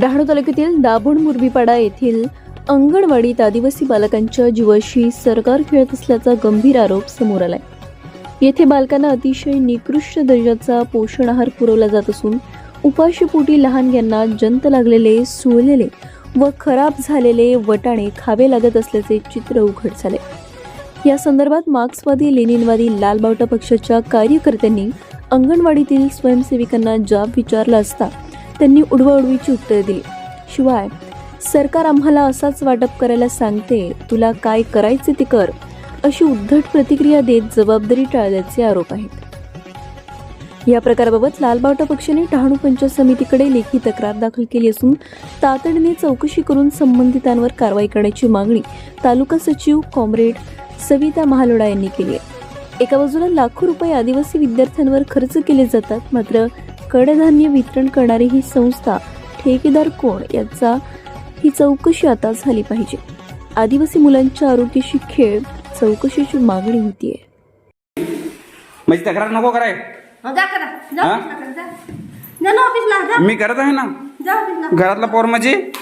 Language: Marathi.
डहाणू तालुक्यातील दाभोण मुरबीपाडा येथील अंगणवाडीत आदिवासी बालकांच्या जीवाशी सरकार खेळत असल्याचा गंभीर आरोप समोर आलाय. येथे बालकांना अतिशय निकृष्ट दर्जाचा पोषण आहार पुरवला जात असून उपाशीपोटी लहान यांना जंत लागलेले सुळलेले व खराब झालेले वटाणे खावे लागत असल्याचे चित्र उघड झाले. या संदर्भात मार्क्सवादी लेनिनवादी लालबावटा पक्षाच्या कार्यकर्त्यांनी अंगणवाडीतील स्वयंसेविकांना जाब विचारला असता त्यांनी उडवाउडवीची उत्तरे दिली. शिवाय सरकार आम्हाला असाच वाटप करायला सांगते तुला काय करायचे ते कर अशी उद्धट प्रतिक्रिया देत जबाबदारी टाळल्याचे आरोप आहेत. या प्रकाराबाबत लालबावटा पक्षाने डहाणू पंचायत समितीकडे लेखी तक्रार दाखल केली असून तातडीने चौकशी करून संबंधितांवर कारवाई करण्याची मागणी तालुका सचिव कॉम्रेड सविता महालोडा यांनी केली आहे. एका बाजूला लाखो रुपये आदिवासी विद्यार्थ्यांवर खर्च केले जातात मात्र कडधान्य वितरण करणारी ही संस्था ठेकेदार कोण याचा ही चौकशी आता झाली पाहिजे. आदिवासी मुलांच्या आरोग्याशी खेळ चौकशीची मागणी होतीये. म्हणजे तक्रार नको कराय. हो, मी करत आहे ना? घरातला पोर म्हणजे?